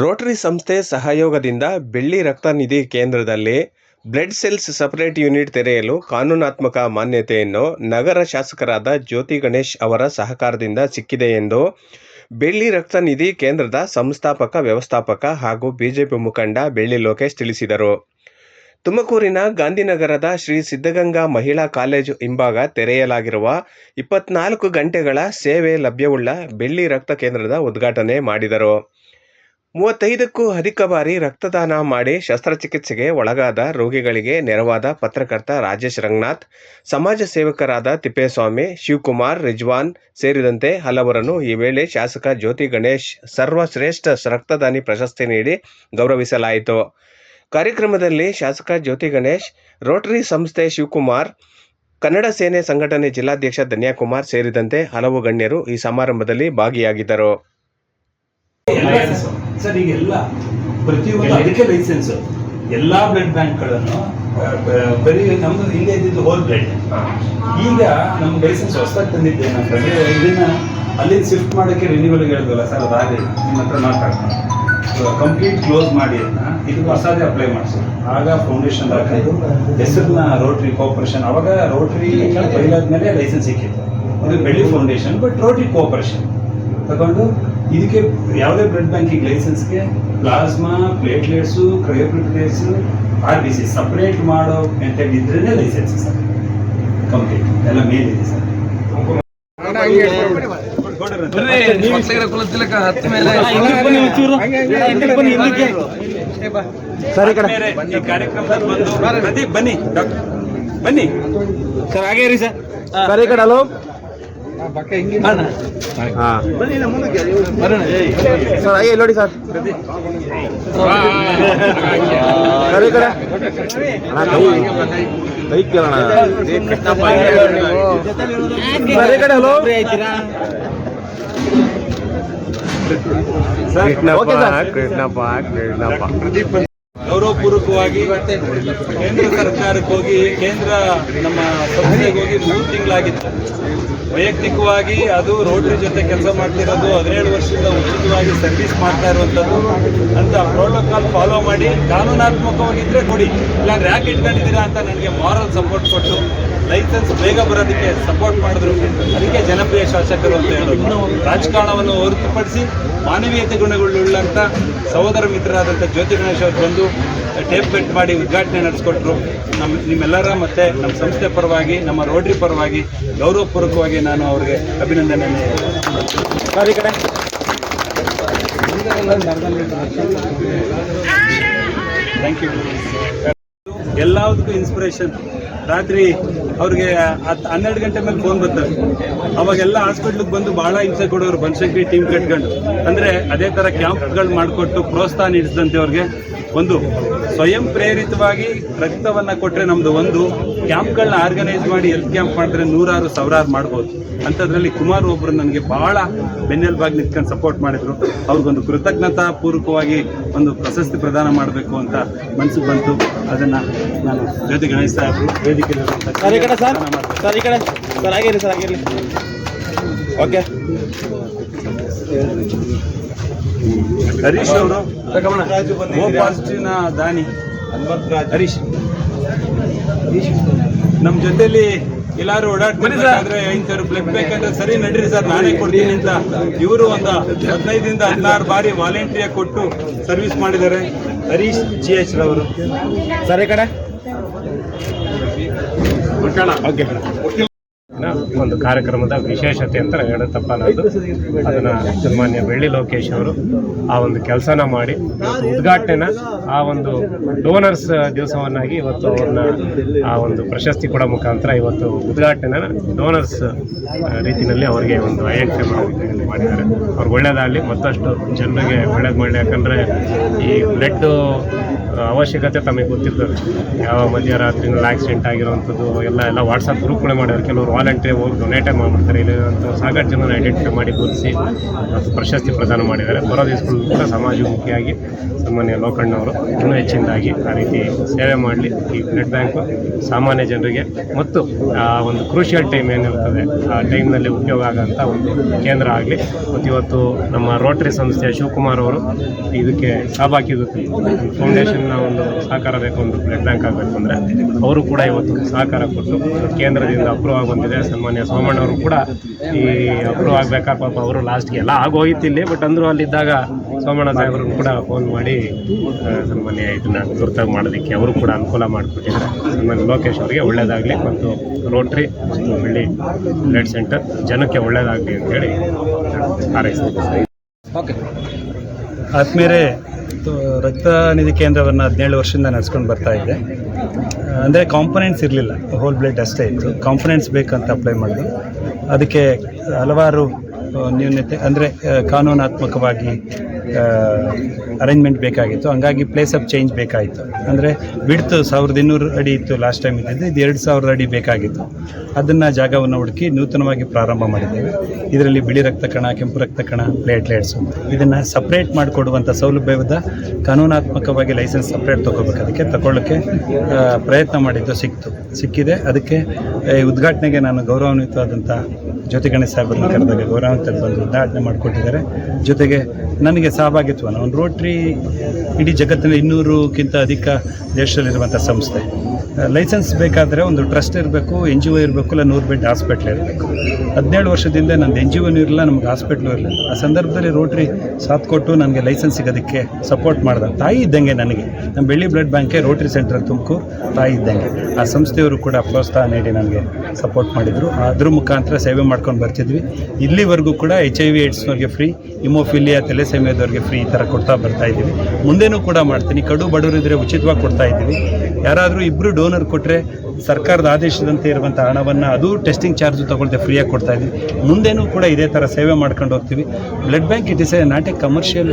Rotary ಸಂಸ್ಥೆ ಸಹಯೋಗದಿಂದ ಬೆಳ್ಳಿ ರಕ್ತ ನಿಧಿ ಕೇಂದ್ರದಲ್ಲಿ ಬ್ಲಡ್ ಸೆಲ್ಸ್ ಸಪರೇಟ್ ಯೂನಿಟ್ ತೆರೆಯಲು ಕಾನೂನಾತ್ಮಕ ಮಾನ್ಯತೆಯನ್ನು ನಗರ ಶಾಸಕರಾದ ಜ್ಯೋತಿ ಗಣೇಶ್ ಅವರ ಸಹಕಾರದಿಂದ ಸಿಕ್ಕಿದೆ ಎಂದು ಬೆಳ್ಳಿ ರಕ್ತ ನಿಧಿ ಕೇಂದ್ರದ ಸಂಸ್ಥಾಪಕ, ವ್ಯವಸ್ಥಾಪಕ ಹಾಗೂ ಬಿಜೆಪಿ ಮುಖಂಡ ಬೆಳ್ಳಿ ಲೋಕೇಶ್ ತಿಳಿಸಿದರು. ತುಮಕೂರಿನ ಗಾಂಧಿನಗರದ ಶ್ರೀ ಸಿದ್ಧಗಂಗಾ ಮಹಿಳಾ ಕಾಲೇಜು ಹಿಂಭಾಗ ತೆರೆಯಲಾಗಿರುವ ಇಪ್ಪತ್ನಾಲ್ಕು ಗಂಟೆಗಳ ಸೇವೆ ಲಭ್ಯವುಳ್ಳ ಬೆಳ್ಳಿ ರಕ್ತ ಕೇಂದ್ರದ ಉದ್ಘಾಟನೆ ಮಾಡಿದರು. ಮೂವತ್ತೈದಕ್ಕೂ ಅಧಿಕ ಬಾರಿ ರಕ್ತದಾನ ಮಾಡಿ ಶಸ್ತ್ರಚಿಕಿತ್ಸೆಗೆ ಒಳಗಾದ ರೋಗಿಗಳಿಗೆ ನೆರವಾದ ಪತ್ರಕರ್ತ ರಾಜೇಶ್ ರಂಗನಾಥ್, ಸಮಾಜ ಸೇವಕರಾದ ತಿಪ್ಪೇಸ್ವಾಮಿ, ಶಿವಕುಮಾರ್, ರಿಜ್ವಾನ್ ಸೇರಿದಂತೆ ಹಲವರನ್ನು ಈ ವೇಳೆ ಶಾಸಕ ಜ್ಯೋತಿ ಗಣೇಶ್ ಸರ್ವಶ್ರೇಷ್ಠ ರಕ್ತದಾನಿ ಪ್ರಶಸ್ತಿ ನೀಡಿ ಗೌರವಿಸಲಾಯಿತು. ಕಾರ್ಯಕ್ರಮದಲ್ಲಿ ಶಾಸಕ ಜ್ಯೋತಿ ಗಣೇಶ್, ರೋಟರಿ ಸಂಸ್ಥೆ ಶಿವಕುಮಾರ್, ಕನ್ನಡ ಸೇನೆ ಸಂಘಟನೆ ಜಿಲ್ಲಾಧ್ಯಕ್ಷ ಧನ್ಯಾಕುಮಾರ್ ಸೇರಿದಂತೆ ಹಲವು ಗಣ್ಯರು ಈ ಸಮಾರಂಭದಲ್ಲಿ ಭಾಗಿಯಾಗಿದ್ದರು. ಸರ್ ಈಗ ಎಲ್ಲ ಪ್ರತಿಯೊಂದು ಅದಕ್ಕೆ ಲೈಸೆನ್ಸ್ ಎಲ್ಲ ಬ್ಲಡ್ ಬ್ಯಾಂಕ್ಗಳನ್ನು ಬರೀ ನಮ್ದು ಹಿಂದೆ ಇದ್ದಿದ್ದು ಹೋಲ್ ಬ್ಲಡ್ ಈಗ ನಮ್ಮ ಲೈಸೆನ್ಸ್ ಹೊಸದಾಗಿ ತಂದಿದ್ದೆ ಏನಂತಂದ್ರೆ ಇದನ್ನ ಅಲ್ಲಿಂದ ಶಿಫ್ಟ್ ಮಾಡೋಕ್ಕೆ ರಿನ್ಯೂವಲ್ ಹೇಳಿದ್ವಲ್ಲ ಸರ್ ಅದಾಗಲಿ ನಿಮ್ಮ ಹತ್ರ ಮಾತಾಡ್ಕೊಂಡು ಕಂಪ್ಲೀಟ್ ಕ್ಲೋಸ್ ಮಾಡಿ ಅದನ್ನ ಇದು ಹೊಸದೇ ಅಪ್ಲೈ ಮಾಡಿಸೋದು ಆಗ ಫೌಂಡೇಶನ್ ಹೆಸರನ್ನ ರೋಟ್ರಿ ಕೋಆಪರೇಷನ್ ಅವಾಗ ರೋಟರಿ ಬೈಲಾದ್ಮೇಲೆ ಲೈಸೆನ್ಸ್ ಸಿಕ್ಕಿತ್ತು. ಅದು ಬೆಳ್ಳಿ ಫೌಂಡೇಶನ್ ಬಟ್ ರೋಟ್ರಿ ಕೋಆಪರೇಷನ್ ತಗೊಂಡು ಇದಕ್ಕೆ ಯಾವುದೇ ಬ್ಲಡ್ ಬ್ಯಾಂಕಿಗೆ ಲೈಸೆನ್ಸ್ಗೆ plasma platelets cryoplatelets R B C separate ಮಾಡೋ ಮೆಥಡ್ ಇದ್ರೇ ಲೈಸೆನ್ಸ್ ಸರ್. ಕಂಪ್ಲೀಟ್ ಎಲ್ಲ ಮೇಲಿದೆ ಸರ್. ಕಾರ್ಯಕ್ರಮದಲ್ಲಿ ಬಂದು ಬನ್ನಿ ಡಾಕ್ಟರ್. ಬನ್ನಿ. ಸರ್ ಹಾಗೆ ರೀ ಸರ್. ಸರಿ ಕಡೆ ಹಲೋ ಸರ್ ನೋಡಿ ಸರ್ ಕಡೆ ಅಣ್ಣ, ಕೈ ಕೇಳೋಣ ಈ ಕಡೆ ಕೃಷ್ಣಪ್ಪ. ಕೃಷ್ಣಪ್ಪ ಕೃಷ್ಣಪ್ಪ ಗೌರವಪೂರ್ವಕವಾಗಿ ಕೇಂದ್ರ ಸರ್ಕಾರಕ್ಕೆ ಹೋಗಿ, ಕೇಂದ್ರ ನಮ್ಮ ಸಂಸ್ಥೆಗೆ ಹೋಗಿ ಮೂರು ತಿಂಗಳಾಗಿತ್ತು. ವೈಯಕ್ತಿಕವಾಗಿ ಅದು ರೋಟರಿ ಜೊತೆ ಕೆಲಸ ಮಾಡ್ತಿರೋದು ಹದಿನೇಳು ವರ್ಷದಿಂದ ಉಚಿತವಾಗಿ ಸರ್ವಿಸ್ ಮಾಡ್ತಾ ಇರುವಂಥದ್ದು ಅಂತ ಪ್ರೋಟೋಕಾಲ್ ಫಾಲೋ ಮಾಡಿ ಕಾನೂನಾತ್ಮಕವಾಗಿದ್ದರೆ ಕೊಡಿ. ಇಲ್ಲಾಂದ್ರೆ ಯಾಕೆ ಇಟ್ಕೊಂಡಿದ್ದೀರಾ ಅಂತ ನನಗೆ ಮಾರಲ್ ಸಪೋರ್ಟ್ ಕೊಟ್ಟು ಲೈಸೆನ್ಸ್ ಬೇಗ ಬರೋದಕ್ಕೆ ಸಪೋರ್ಟ್ ಮಾಡಿದ್ರು. ಅದಕ್ಕೆ ಜನಪ್ರಿಯ ಶಾಸಕರು ಅಂತ ಹೇಳೋದು. ರಾಜಕಾರಣವನ್ನು ಹೊರತುಪಡಿಸಿ ಮಾನವೀಯತೆ ಗುಣಗಳುಳ್ಳಂಥ ಸಹೋದರ ಮಿತ್ರರಾದಂಥ ಜ್ಯೋತಿ ಗಣೇಶ್ ಅವರು ಬಂದು ಟೇಪ್ ಕಟ್ ಮಾಡಿ ಉದ್ಘಾಟನೆ ನಡೆಸ್ಕೊಟ್ರು. ನಮ್ಮ ನಿಮ್ಮೆಲ್ಲರ ಮತ್ತು ನಮ್ಮ ಸಂಸ್ಥೆ ಪರವಾಗಿ ನಮ್ಮ ರೋಡ್ರಿ ಪರವಾಗಿ ಗೌರವಪೂರ್ವಕವಾಗಿ ನಾನು ಅವರಿಗೆ ಅಭಿನಂದನೆ ಸರ್ ಈ ಕಡೆ ಥ್ಯಾಂಕ್ ಯು ಎಲ್ಲದಕ್ಕೂ ಇನ್ಸ್ಪಿರೇಷನ್ ರಾತ್ರಿ ಅವ್ರಿಗೆ ಹನ್ನೆರಡು ಗಂಟೆ ಮೇಲೆ ಫೋನ್ ಬರ್ತಾರೆ ಅವಾಗೆಲ್ಲ ಹಾಸ್ಪಿಟ್ಲಿಗೆ ಬಂದು ಭಾಳ ಹಿಂಸೆ ಕೊಡೋರು ಬನಶಂಕರಿ ಟೀಮ್ ಕಟ್ಕೊಂಡು. ಅಂದರೆ ಅದೇ ಥರ ಕ್ಯಾಂಪ್ಗಳು ಮಾಡಿಕೊಟ್ಟು ಪ್ರೋತ್ಸಾಹ ನೀಡಿಸಿದಂತೆ ಅವ್ರಿಗೆ. ಒಂದು ಸ್ವಯಂ ಪ್ರೇರಿತವಾಗಿ ರಕ್ತವನ್ನು ಕೊಟ್ಟರೆ ನಮ್ಮದು ಒಂದು ಕ್ಯಾಂಪ್ಗಳನ್ನ ಆರ್ಗನೈಸ್ ಮಾಡಿ ಹೆಲ್ತ್ ಕ್ಯಾಂಪ್ ಮಾಡಿದ್ರೆ ನೂರಾರು ಸಾವಿರಾರು ಮಾಡ್ಬೋದು. ಅಂಥದ್ರಲ್ಲಿ ಕುಮಾರ್ ಒಬ್ಬರು ನನಗೆ ಭಾಳ ಬೆನ್ನೆಲುಬಾಗಿ ನಿಂತ್ಕೊಂಡು ಸಪೋರ್ಟ್ ಮಾಡಿದ್ರು. ಅವ್ರಿಗೊಂದು ಕೃತಜ್ಞತಾ ಪೂರ್ವಕವಾಗಿ ಒಂದು ಪ್ರಶಸ್ತಿ ಪ್ರದಾನ ಮಾಡಬೇಕು ಅಂತ ಮನಸ್ಸಿಗೆ ಬಂತು. ಅದನ್ನು ನಾನು ಜ್ಯೋತಿ ಗಣೇಶ್ ಸಾಹೇಬರು ವೇದಿಕೆಯಲ್ಲಿ ಓಕೆ. ಹರೀಶ್ ಅವರು ಓ ಪಾಸಿಟಿವ್ನ ದಾನಿ. ಹರೀಶ್. ನಮ್ಮ ಜೊತೆಲಿ ಎಲ್ಲಾರು ಓಡಾಡ್ತಾರೆ ಇಂಥವ್ರು ಬ್ಲಡ್ ಬೇಕಂದ್ರೆ ಸರಿ ನಡೀರಿ ಸರ್ ನಾನೇ ಕೊಡ್ತೀನಿ ಅಂತ. ಇವರು ಒಂದು ಹದಿನೈದರಿಂದ ಹದಿನಾರು ಬಾರಿ ವಾಲಂಟಿಯರ್ ಕೊಟ್ಟು ಸರ್ವಿಸ್ ಮಾಡಿದ್ದಾರೆ. ಹರೀಶ್ ಜಿ ಎಚ್ ರವರು. ಸರಿ ಕಡೆ? ಓಕೆ ಒಂದು ಕಾರ್ಯಕ್ರಮದ ವಿಶೇಷತೆ ಅಂತ ಹೇಳುತ್ತಪ್ಪ ಅನ್ನೋದು. ಅದನ್ನು ಸನ್ಮಾನ್ಯ ಬೆಳ್ಳಿ ಲೋಕೇಶ್ ಅವರು ಆ ಒಂದು ಕೆಲಸನ ಮಾಡಿ ಉದ್ಘಾಟನೆನ ಆ ಒಂದು ಡೋನರ್ಸ್ ದಿವಸವನ್ನಾಗಿ ಇವತ್ತು ಅವ್ರನ್ನ ಆ ಒಂದು ಪ್ರಶಸ್ತಿ ಕೊಡೋ ಮುಖಾಂತರ ಇವತ್ತು ಉದ್ಘಾಟನೆನ ಡೋನರ್ಸ್ ರೀತಿಯಲ್ಲಿ ಅವರಿಗೆ ಒಂದು ಐಎಕ್ಷ ಮಾಡಿದ್ದಾರೆ. ಅವ್ರಿಗೆ ಒಳ್ಳೇದಾಗಲಿ, ಮತ್ತಷ್ಟು ಜನರಿಗೆ ಒಳ್ಳೇದು ಮಾಡಲಿ ಯಾಕಂದರೆ ಈ ಬ್ಲಡ್ಡು ಅವಶ್ಯಕತೆ ತಮಗೆ ಗೊತ್ತಿರ್ತದೆ. ಯಾವ ಮಧ್ಯರಾತ್ರಿನಲ್ಲಿ ಆಕ್ಸಿಡೆಂಟ್ ಆಗಿರುವಂಥದ್ದು, ಎಲ್ಲ ಎಲ್ಲ ವಾಟ್ಸಪ್ ಗ್ರೂಪ್ಗಳೇ ಮಾಡ್ಯಾರ ಕೆಲವರು ವಾಲಂಟಿಯರ್ ಹೋಗಿ ಡೊನೇಟೇ ಮಾಡ್ತಾರೆ, ಇಲ್ಲಿ ಅಂತ ಸಾಕಷ್ಟು ಜನ ಐಡೆಂಟಿಫೈ ಮಾಡಿ ಗುರುತಿಸಿ, ಪ್ರಶಸ್ತಿ ಪ್ರದಾನ ಮಾಡಿದ್ದಾರೆ. ಬರೋ ದಿವಸಗಳು ಕೂಡ ಸಮಾಜಮುಖಿಯಾಗಿ ಸಾಮಾನ್ಯ ಲೋಕಣ್ಣವರು ಇನ್ನೂ ಹೆಚ್ಚಿನದಾಗಿ ಆ ರೀತಿ ಸೇವೆ ಮಾಡಲಿ. ಈ ಬ್ಲಡ್ ಬ್ಯಾಂಕು ಸಾಮಾನ್ಯ ಜನರಿಗೆ ಮತ್ತು ಆ ಒಂದು ಕ್ರೂಷಿಯಲ್ ಟೈಮ್ ಏನಿರ್ತದೆ, ಆ ಟೈಮ್ನಲ್ಲಿ ಉಪಯೋಗ ಆಗೋಂಥ ಒಂದು ಕೇಂದ್ರ ಆಗಲಿ. ಮತ್ತು ಇವತ್ತು ನಮ್ಮ ರೋಟರಿ ಸಂಸ್ಥೆಯ ಶಿವಕುಮಾರ್ ಅವರು ಇದಕ್ಕೆ ಸಹಭಾಗಿ ಫೌಂಡೇಶನ್ನ ಒಂದು ಸಹಕಾರ ಬೇಕು ಒಂದು ಬ್ಲಡ್ ಬ್ಯಾಂಕ್ ಆಗಬೇಕು ಅಂದರೆ ಅವರು ಕೂಡ ಇವತ್ತು ಸಹಕಾರ ಕೊಟ್ಟು ಕೇಂದ್ರದಿಂದ ಅಪ್ರೂವ್ ಆಗ ಬಂದಿದೆ. ಸನ್ಮಾನ್ಯ ಸೋಮಣ್ಣವರು ಕೂಡ ಈ ಅಪ್ರೂವ್ ಆಗಬೇಕಾ ಪಾಪ ಅವರು ಲಾಸ್ಟ್ಗೆ ಎಲ್ಲ ಆಗೋಯ್ತು ಇಲ್ಲಿ ಬಟ್ ಅಂದರೂ ಅಲ್ಲಿದ್ದಾಗ ಸೋಮಣ್ಣ ಸಾಹೇಬ್ರನ್ನು ಕೂಡ ಫೋನ್ ಮಾಡಿ ಸನ್ಮಾನ್ಯ ಇದನ್ನ ತುರ್ತಾಗಿ ಮಾಡೋದಕ್ಕೆ ಅವರು ಕೂಡ ಅನುಕೂಲ ಮಾಡಿಕೊಟ್ಟಿದ್ದಾರೆ. ಸನ್ಮಾನ್ಯ ಲೋಕೇಶ್ ಅವರಿಗೆ ಒಳ್ಳೆಯದಾಗಲಿ ಮತ್ತು ರೋಟ್ರಿ ಮತ್ತು ಹಳ್ಳಿ ಬ್ಲಡ್ ಸೆಂಟರ್ ಜನಕ್ಕೆ ಒಳ್ಳೆಯದಾಗಲಿ ಅಂತೇಳಿ ಹಾರೈಸ್ತೀವಿ ಓಕೆ ಆತ್ಮೀಯರೇ ಇದು ರಕ್ತ ನಿಧಿ ಕೇಂದ್ರವನ್ನು ಹದಿನೇಳು ವರ್ಷದಿಂದ ನಡೆಸ್ಕೊಂಡು ಬರ್ತಾ ಇದ್ದೆ ಅಂದರೆ ಕಾಂಪೊನೆಂಟ್ಸ್ ಇರಲಿಲ್ಲ. ಹೋಲ್ ಬ್ಲಡ್ ಅಷ್ಟೇ ಇತ್ತು. ಕಾಂಪೊನೆಂಟ್ಸ್ ಬೇಕಂತ ಅಪ್ಲೈ ಮಾಡಿದೆ ಅದಕ್ಕೆ ಹಲವಾರು ನ್ಯೂನತೆ, ಅಂದರೆ ಕಾನೂನಾತ್ಮಕವಾಗಿ ಅರೇಂಜ್ಮೆಂಟ್ ಬೇಕಾಗಿತ್ತು. ಹಂಗಾಗಿ ಪ್ಲೇಸ್ ಆಫ್ ಚೇಂಜ್ ಬೇಕಾಯಿತು. ಅಂದರೆ ಬಿಡ್ತು ಸಾವಿರದ ಇನ್ನೂರು ಅಡಿ ಇತ್ತು ಲಾಸ್ಟ್ ಟೈಮ್ ಇದ್ದಿದ್ದು. ಇದು ಎರಡು ಸಾವಿರದ ಅಡಿ ಬೇಕಾಗಿತ್ತು. ಅದನ್ನು ಜಾಗವನ್ನು ಹುಡುಕಿ ನೂತನವಾಗಿ ಪ್ರಾರಂಭ ಮಾಡಿದ್ದೇವೆ. ಇದರಲ್ಲಿ ಬಿಳಿ ರಕ್ತ ಕಣ ಕೆಂಪು ರಕ್ತ ಕಣ ಪ್ಲೇಟ್ಲೆಟ್ಸು ಇದನ್ನು ಸಪ್ರೇಟ್ ಮಾಡಿಕೊಡುವಂಥ ಸೌಲಭ್ಯದ ಕಾನೂನಾತ್ಮಕವಾಗಿ ಲೈಸೆನ್ಸ್ ಸಪ್ರೇಟ್ ತೊಗೋಬೇಕು. ಅದಕ್ಕೆ ತಗೊಳ್ಳೋಕ್ಕೆ ಪ್ರಯತ್ನ ಮಾಡಿದ್ದು ಸಿಕ್ತು. ಸಿಕ್ಕಿದೆ. ಅದಕ್ಕೆ ಉದ್ಘಾಟನೆಗೆ ನಾನು ಗೌರವಾನ್ವಿತವಾದಂಥ ಜ್ಯೋತಿ ಗಣೇಶ್ ಸಾಹೇಬರನ್ನ ಕರೆದಾಗ ಗೌರವಾನ್ವಿತ ಬಂದು ಉದ್ಘಾಟನೆ ಮಾಡಿಕೊಟ್ಟಿದ್ದಾರೆ. ಜೊತೆಗೆ ನನಗೆ ಸಹಭಾಗಿತ್ವನ. ಒಂದು ರೋಟ್ರಿ ಇಡೀ ಜಗತ್ತಿನ ಇನ್ನೂರಕ್ಕಿಂತ ಅಧಿಕ ದೇಶದಲ್ಲಿರುವಂಥ ಸಂಸ್ಥೆ. ಲೈಸೆನ್ಸ್ ಬೇಕಾದರೆ ಒಂದು ಟ್ರಸ್ಟ್ ಇರಬೇಕು, ಎನ್ ಜಿ ಒ ಇರಬೇಕು, ಇಲ್ಲ ನೂರು ಬೆಡ್ ಹಾಸ್ಪಿಟ್ಲ್ ಇರಬೇಕು. ಹದಿನೇಳು ವರ್ಷದಿಂದ ನಂದು ಎನ್ ಜಿ ಒನೂ ಇರಲಿಲ್ಲ ನಮ್ಗೆ ಹಾಸ್ಪಿಟ್ಲು ಇರಲಿಲ್ಲ ಆ ಸಂದರ್ಭದಲ್ಲಿ ರೋಟ್ರಿ ಸಾಥ್ ಕೊಟ್ಟು ನನಗೆ ಲೈಸೆನ್ಸ್ ಸಿಗೋದಕ್ಕೆ ಸಪೋರ್ಟ್ ಮಾಡ್ದ ತಾಯಿ ಇದ್ದಂಗೆ ನನಗೆ. ನಮ್ಮ ಬೆಳ್ಳಿ ಬ್ಲಡ್ ಬ್ಯಾಂಕೆ ರೋಟ್ರಿ ಸೆಂಟರ್ ತುಮಕೂರು, ತಾಯಿ ಇದ್ದಂಗೆ. ಆ ಸಂಸ್ಥೆಯವರು ಕೂಡ ಪ್ರೋತ್ಸಾಹ ನೀಡಿ ನನಗೆ ಸಪೋರ್ಟ್ ಮಾಡಿದರು. ಅದ್ರ ಮುಖಾಂತರ ಸೇವೆ ಮಾಡ್ಕೊಂಡು ಬರ್ತಿದ್ವಿ. ಇಲ್ಲಿವರೆಗೂ ಕೂಡ ಎಚ್ ಐ ವಿ ಏಡ್ಸ್ನವ್ರಿಗೆ ಫ್ರೀ ಇಮೋಫಿಲಿಯಾ ತೆಲೆಸೆಮಿಯಾದವ್ರಿಗೆ ಫ್ರೀ ಈ ಥರ ಕೊಡ್ತಾ ಬರ್ತಾ ಇದ್ದೀವಿ. ಮುಂದೆನೂ ಕೂಡ ಮಾಡ್ತೀನಿ. ಕಡು ಬಡವರಿದ್ರೆ ಉಚಿತವಾಗಿ ಕೊಡ್ತಾ ಇದ್ದೀವಿ. ಯಾರಾದರೂ ಇಬ್ಬರು ಡೋನರ್ ಕೊಟ್ಟರೆ ಸರ್ಕಾರದ ಆದೇಶದಂತೆ ಇರುವಂಥ ಹಣವನ್ನು ಅದು ಟೆಸ್ಟಿಂಗ್ ಚಾರ್ಜ್ ತೊಗೊಳ್ದೆ ಫ್ರೀಯಾಗಿ ಕೊಡ್ತಾ ಇದ್ದೀವಿ. ಮುಂದೆನೂ ಕೂಡ ಇದೇ ಥರ ಸೇವೆ ಮಾಡ್ಕೊಂಡು ಹೋಗ್ತೀವಿ. Blood bank it is a not a commercial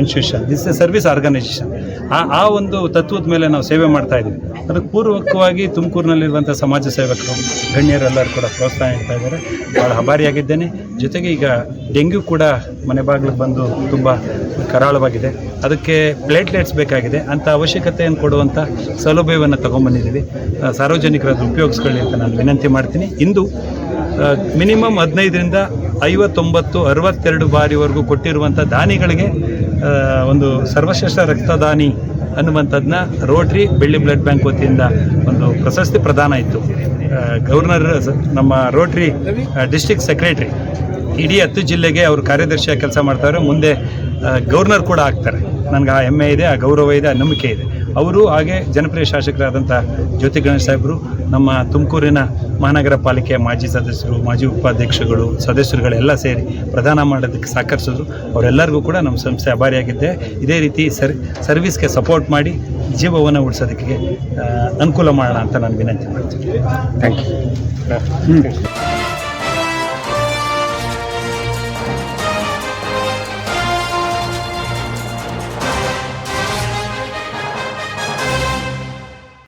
institution this a service organisation ಆ ಆ ಒಂದು ತತ್ವದ ಮೇಲೆ ನಾವು ಸೇವೆ ಮಾಡ್ತಾ ಇದ್ದೀವಿ. ಅದಕ್ಕೆ ಪೂರ್ವಕವಾಗಿ ತುಮಕೂರಿನಲ್ಲಿರುವಂಥ ಸಮಾಜ ಸೇವಕರು, ಗಣ್ಯರೆಲ್ಲರೂ ಕೂಡ ಪ್ರೋತ್ಸಾಹ ನೀಡ್ತಾ ಇದ್ದಾರೆ. ಭಾಳ ಹಬಾರಿಯಾಗಿದ್ದೇನೆ ಜೊತೆಗೆ ಈಗ ಡೆಂಗ್ಯೂ ಕೂಡ ಮನೆ ಬಾಗಿಲಿಗೆ ಬಂದು ತುಂಬ ಕರಾಳವಾಗಿದೆ. ಅದಕ್ಕೆ ಪ್ಲೇಟ್ಲೆಟ್ಸ್ ಬೇಕಾಗಿದೆ. ಅಂಥ ಅವಶ್ಯಕತೆಯನ್ನು ಕೊಡುವಂಥ ಸೌಲಭ್ಯವನ್ನು ತೊಗೊಂಡ್ಬಂದಿದ್ದೀವಿ. ಸಾರ್ವಜನಿಕರ ಉಪಯೋಗಿಸ್ಕೊಳ್ಳಿ ಅಂತ ನಾನು ವಿನಂತಿ ಮಾಡ್ತೀನಿ. ಇಂದು ಮಿನಿಮಮ್ ಹದಿನೈದರಿಂದ ಐವತ್ತೊಂಬತ್ತು, ಅರವತ್ತೆರಡು ಬಾರಿವರೆಗೂ ಕೊಟ್ಟಿರುವಂಥ ದಾನಿಗಳಿಗೆ ಒಂದು ಸರ್ವಶ್ರೇಷ್ಠ ರಕ್ತದಾನಿ ಅನ್ನುವಂಥದ್ದನ್ನ ರೋಟ್ರಿ ಬೆಳ್ಳಿ ಬ್ಲಡ್ ಬ್ಯಾಂಕ್ ವತಿಯಿಂದ ಒಂದು ಪ್ರಶಸ್ತಿ ಪ್ರದಾನ ಇತ್ತು ಗವರ್ನರ್ ನಮ್ಮ ರೋಟ್ರಿ ಡಿಸ್ಟಿಕ್ ಸೆಕ್ರೆಟ್ರಿ, ಇಡೀ ಹತ್ತು ಜಿಲ್ಲೆಗೆ ಅವರು ಕಾರ್ಯದರ್ಶಿಯಾಗಿ ಕೆಲಸ ಮಾಡ್ತಾರೆ. ಮುಂದೆ ಗವರ್ನರ್ ಕೂಡ ಆಗ್ತಾರೆ. ನನಗೆ ಆ ಹೆಮ್ಮೆ ಇದೆ, ಆ ಗೌರವ ಇದೆ, ಆ ನಂಬಿಕೆ ಇದೆ. ಅವರು ಹಾಗೆ ಜನಪ್ರಿಯ ಶಾಸಕರಾದಂಥ ಜ್ಯೋತಿ ಗಣೇಶ್ ಸಾಹೇಬರು ನಮ್ಮ ತುಮಕೂರಿನ ಮಹಾನಗರ ಪಾಲಿಕೆಯ ಮಾಜಿ ಸದಸ್ಯರು ಮಾಜಿ ಉಪಾಧ್ಯಕ್ಷಗಳು ಸದಸ್ಯರುಗಳೆಲ್ಲ ಸೇರಿ ಪ್ರದಾನ ಮಾಡೋದಕ್ಕೆ ಸಹಕರಿಸಿದ್ರು. ಅವರೆಲ್ಲರಿಗೂ ಕೂಡ ನಮ್ಮ ಸಂಸ್ಥೆ ಅಭಾರಿಯಾಗಿದ್ದೆ. ಇದೇ ರೀತಿ ಸರ್ ಸರ್ವಿಸ್ಗೆ ಸಪೋರ್ಟ್ ಮಾಡಿ ಜೀವವನ್ನು ಉಳಿಸೋದಕ್ಕೆ ಅನುಕೂಲ ಮಾಡೋಣ ಅಂತ ನಾನು ವಿನಂತಿ ಮಾಡ್ತೀನಿ. Thank you